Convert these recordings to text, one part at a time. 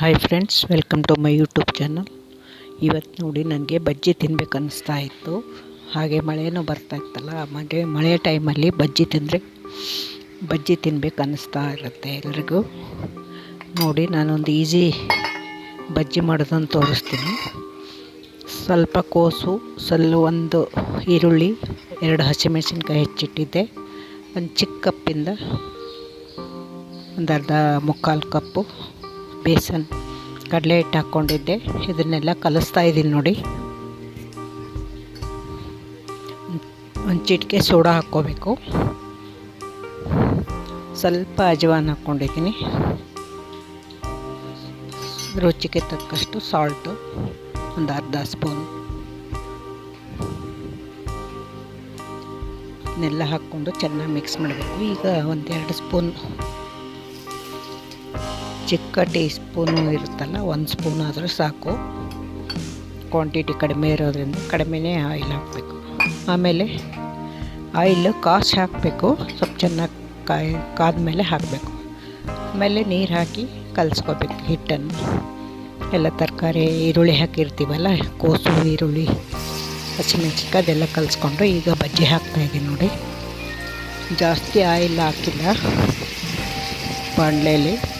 Hi friends welcome to my YouTube channel ಇವತ್ತು ನೋಡಿ ನನಗೆ ಬಜ್ಜಿ ತಿನ್ಬೇಕು ಅನ್ನಿಸ್ತಾ ಇತ್ತು. ಹಾಗೆ ಮಳೆನೂ ಬರ್ತಾ ಇತ್ತಲ್ಲ ಮಳೆ ಮಳೆಯ ಟೈಮಲ್ಲಿ ಬಜ್ಜಿ ತಿಂದರೆ ಬಜ್ಜಿ ತಿನ್ಬೇಕು ಅನ್ನಿಸ್ತಾ ಇರುತ್ತೆ ಎಲ್ರಿಗೂ. ನೋಡಿ ನಾನೊಂದು ಈಸಿ ಬಜ್ಜಿ ಮಾಡೋದನ್ನು ತೋರಿಸ್ತೀನಿ. ಸ್ವಲ್ಪ ಕೋಸು, ಸ್ವಲ್ಪ ಒಂದು ಈರುಳ್ಳಿ, ಎರಡು ಹಸಿಮೆಣಸಿನ್ಕಾಯಿ ಹೆಚ್ಚಿಟ್ಟಿದ್ದೆ. ಒಂದು ಚಿಕ್ಕ ಕಪ್ಪಿಂದ ಒಂದು ಅರ್ಧ ಮುಕ್ಕಾಲು ಕಪ್ಪು. ಬೇಸನ್ ಕಡಲೆ ಹಿಟ್ಟು ಹಾಕ್ಕೊಂಡಿದ್ದೆ. ಇದನ್ನೆಲ್ಲ ಕಲಿಸ್ತಾ ಇದ್ದೀನಿ ನೋಡಿ. ಒಂದು ಚಿಟಿಕೆ ಸೋಡಾ ಹಾಕ್ಕೋಬೇಕು. ಸ್ವಲ್ಪ ಅಜವಾನ ಹಾಕ್ಕೊಂಡಿದ್ದೀನಿ. ರುಚಿಗೆ ತಕ್ಕಷ್ಟು ಸಾಲ್ಟು ಒಂದು ಅರ್ಧ ಸ್ಪೂನ್ ಇದನ್ನೆಲ್ಲ ಹಾಕ್ಕೊಂಡು ಚೆನ್ನಾಗಿ ಮಿಕ್ಸ್ ಮಾಡಬೇಕು. ಈಗ ಒಂದೆರಡು ಸ್ಪೂನ್ ಚಿಕ್ಕ ಟೀ ಸ್ಪೂನು ಇರುತ್ತಲ್ಲ, ಒಂದು ಸ್ಪೂನ್ ಆದರೂ ಸಾಕು. ಕ್ವಾಂಟಿಟಿ ಕಡಿಮೆ ಇರೋದ್ರಿಂದ, ಕಡಿಮೆನೇ ಆಯಿಲ್ ಹಾಕಬೇಕು. ಆಮೇಲೆ ಆಯಿಲ್ ಕಾಸ್ಟ್ ಹಾಕಬೇಕು, ಸ್ವಲ್ಪ ಚೆನ್ನಾಗಿ ಕಾಯಿ, ಕಾದ್ಮೇಲೆ ಹಾಕಬೇಕು. ಆಮೇಲೆ ನೀರು ಹಾಕಿ ಕಲಿಸ್ಕೋಬೇಕು ಹಿಟ್ಟನ್ನು. ಎಲ್ಲ ತರಕಾರಿ, ಈರುಳ್ಳಿ ಹಾಕಿರ್ತೀವಲ್ಲ, ಕೋಸು, ಈರುಳ್ಳಿ ಹಸಿಮೆಣ್ಸಿನ್ಕಾಯಿ ಅದೆಲ್ಲ ಕಲಿಸ್ಕೊಂಡು ಈಗ ಬಜ್ಜಿ ಹಾಕ್ತಾಯಿದ್ದೀನಿ ನೋಡಿ. ಜಾಸ್ತಿ ಆಯಿಲ್ ಹಾಕಿಲ್ಲ. ಬಾಣಲೆಯಲ್ಲಿ.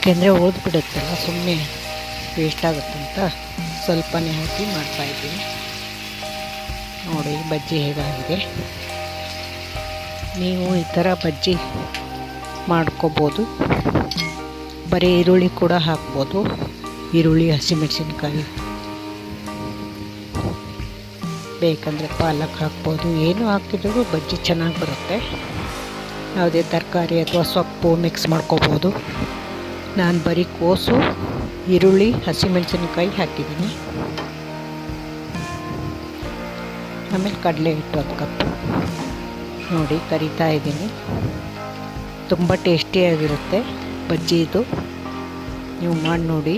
ಯಾಕೆಂದರೆ ಓದ್ಬಿಡುತ್ತಲ್ಲ ಸುಮ್ಮನೆ ವೇಸ್ಟ್ ಆಗುತ್ತಂತ ಸ್ವಲ್ಪನೇ ಹಾಕಿ ಮಾಡ್ತಾಯಿದ್ದೀನಿ ನೋಡಿ, ಬಜ್ಜಿ ಹೇಗಾಗಿದೆ? ನೀವು ಈ ಥರ ಬಜ್ಜಿ ಮಾಡ್ಕೋಬೋದು. ಬರೀ ಈರುಳ್ಳಿ ಕೂಡ ಹಾಕ್ಬೋದು. ಈರುಳ್ಳಿ, ಹಸಿಮೆಣಸಿನ್ಕಾಯಿ. ಬೇಕಂದರೆ ಪಾಲಕ್ ಹಾಕ್ಬೋದು. ಏನು ಹಾಕಿದ್ರೂ ಬಜ್ಜಿ ಚೆನ್ನಾಗಿ ಬರುತ್ತೆ. ಯಾವುದೇ ತರಕಾರಿ ಅಥವಾ ಸೊಪ್ಪು ಮಿಕ್ಸ್ ಮಾಡ್ಕೋಬೋದು. ನಾನು ಬರೀ ಕೋಸು, ಈರುಳ್ಳಿ, ಹಸಿಮೆಣಸಿನಕಾಯಿ ಹಾಕಿದ್ದೀನಿ. ಆಮೇಲೆ ಕಡಲೆ ಹಿಟ್ಟು ಒಂದು ಕಪ್ಪು. ನೋಡಿ, ಕರಿತಾ ಇದ್ದೀನಿ. ತುಂಬ ಟೇಸ್ಟಿಯಾಗಿರುತ್ತೆ ಬಜ್ಜಿ ಇದು ನೀವು ಮಾಡಿ ನೋಡಿ.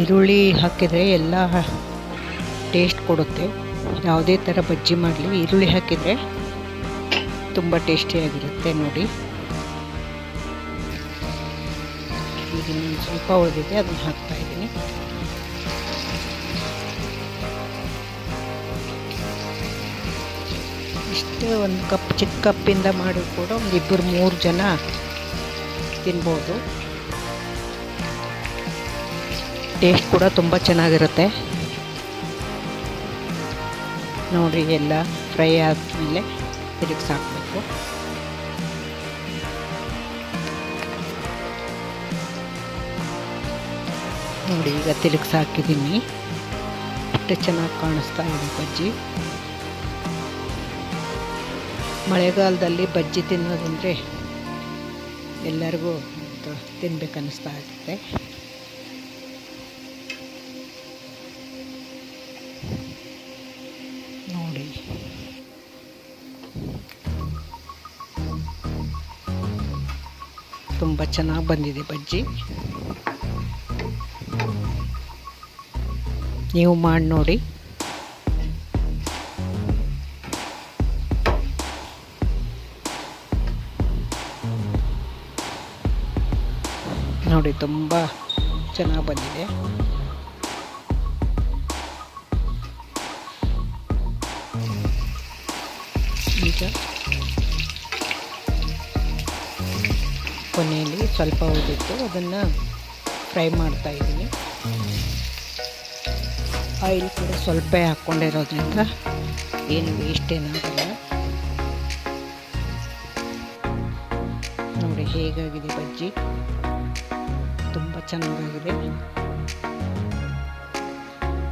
ಈರುಳ್ಳಿ ಹಾಕಿದರೆ ಎಲ್ಲ ಟೇಸ್ಟ್ ಕೊಡುತ್ತೆ. ಯಾವುದೇ ಥರ ಬಜ್ಜಿ ಮಾಡಲಿ, ಈರುಳ್ಳಿ ಹಾಕಿದರೆ ತುಂಬ ಟೇಸ್ಟಿಯಾಗಿರುತ್ತೆ ನೋಡಿ. ಈಗ ಸ್ವಲ್ಪ ಉಳಿದಿದೆ, ಅದನ್ನು ಹಾಕ್ತಾ ಇದ್ದೀನಿ. ಇಷ್ಟೇ ಒಂದು ಕಪ್, ಚಿಕ್ಕ ಕಪ್ಪಿಂದ ಮಾಡಿ ಕೂಡ ಒಂದು ಇಬ್ಬರು ಮೂರು ಜನ ತಿನ್ಬೋದು. ಟೇಸ್ಟ್ ಕೂಡ ತುಂಬ ಚೆನ್ನಾಗಿರುತ್ತೆ. ನೋಡಿ ಎಲ್ಲ ಫ್ರೈ ಆದಮೇಲೆ. ತಿರುಗಿಸಿ ಹಾಕಬೇಕು ನೋಡಿ, ಈಗ ತಿರುಗಿಸಿ ಹಾಕಿದ್ದೀನಿ ಅಷ್ಟು ಚೆನ್ನಾಗಿ ಕಾಣಿಸ್ತಾ ಇದೆ ಬಜ್ಜಿ. ಮಳೆಗಾಲದಲ್ಲಿ ಬಜ್ಜಿ ತಿನ್ನೋದಂದರೆ ಎಲ್ಲರಿಗೂ ತಿನ್ಬೇಕು ಅನ್ನಿಸ್ತಾ ಇರುತ್ತೆ. ತುಂಬ ಚೆನ್ನಾಗಿ ಬಂದಿದೆ ಬಜ್ಜಿ. ನೀವು ಮಾಡಿ ನೋಡಿ. ನೋಡಿ ತುಂಬ ಚೆನ್ನಾಗಿ ಬಂದಿದೆ. ಈಗ ಕೊನೆಯಲ್ಲಿ ಸ್ವಲ್ಪ ಉಳಿದಿತ್ತು ಅದನ್ನು ಫ್ರೈ ಮಾಡ್ತಾ ಇದ್ದೀನಿ. ಆಯಿಲ್ ಕೂಡ ಸ್ವಲ್ಪ ಹಾಕ್ಕೊಂಡಿರೋದ್ರಿಂದ ಏನು ವೇಸ್ಟ್ ಏನಾಗಲ್ಲ. ನೋಡಿ ಹೇಗಾಗಿದೆ ಬಜ್ಜಿ. ತುಂಬ ಚೆನ್ನಾಗಾಗಿದೆ.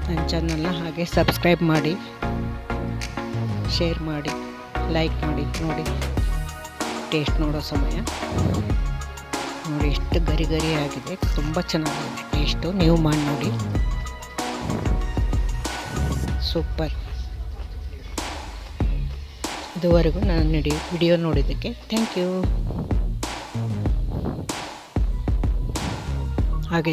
ನನ್ನ ಚಾನಲ್ನ ಹಾಗೆ ಸಬ್ಸ್ಕ್ರೈಬ್ ಮಾಡಿ ಶೇರ್ ಮಾಡಿ ಲೈಕ್ ಮಾಡಿ, ನೋಡಿ. ಟೇಸ್ಟ್ ನೋಡೋ ಸಮಯ. ನೋಡಿ, ಎಷ್ಟು ಗರಿ ಗರಿ ಆಗಿದೆ, ತುಂಬ ಚೆನ್ನಾಗಿದೆ. ಟೇಸ್ಟು ನೀವು ಮಾಡಿ ನೋಡಿ. ಸೂಪರ್. ಇದುವರೆಗೂ ನಾನು ನಡಿ ವಿಡಿಯೋ ನೋಡಿದ್ದಕ್ಕೆ ಥ್ಯಾಂಕ್ ಯು. ಹಾಗೆ